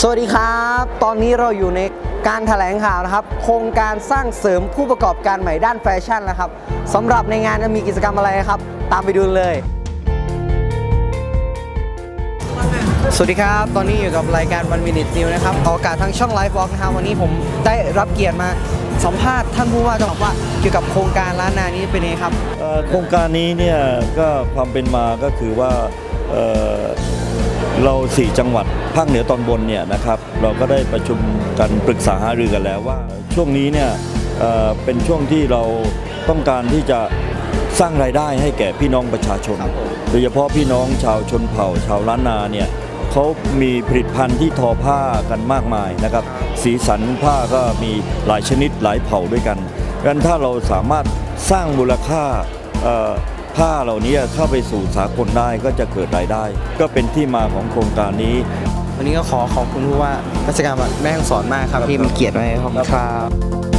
สวัสดีครับ ตอนนี้เราอยู่ในการแถลงข่าวนะครับ โครงการสร้างเสริมผู้ประกอบการใหม่ด้านแฟชั่นนะครับสำหรับในงานจะมีกิจกรรมอะไรครับ ตามไปดูเลย สวัสดีครับ ตอนนี้อยู่กับรายการวันมินิทนิวนะครับออกอากาศทางช่องไลฟ์วอล์กนะครับวันนี้ผมได้รับเกียรติมาสัมภาษณ์ท่านผู้ว่าจังหวัดว่าเกี่ยวกับโครงการร้านนานี้เป็นไงครับ เอ่อโครงการนี้เนี่ยก็ความเป็นมาก็คือว่าเอ่อ เราสี่จังหวัดภาคเหนือตอนบนเนี่ยนะครับเราก็ได้ประชุมกันปรึกษาหารือกันแล้วว่า ช่วงนี้เนี่ยเอ่อเป็นช่วงที่เราต้องการที่จะสร้างรายได้ให้แก่พี่น้องประชาชนครับผมโดยเฉพาะพี่น้องชาวชนเผ่า ชาวล้านนาเนี่ยเขามีผลิตภัณฑ์ที่ทอผ้ากันมากมายนะครับ สีสันผ้าก็มีหลายชนิดหลายเผ่าด้วยกันดังนั้นถ้าเราสามารถสร้างมูลค่าเอ่อ ผ้าเหล่านี้เข้าไปสู่สากลได้ก็จะเกิดรายได้ ก็เป็นที่มาของโครงการนี้ วันนี้ก็ขอขอบคุณผู้ว่าราชการแม่ฮ่องสอนมากครับที่มีเกียรติมาให้ผมครับ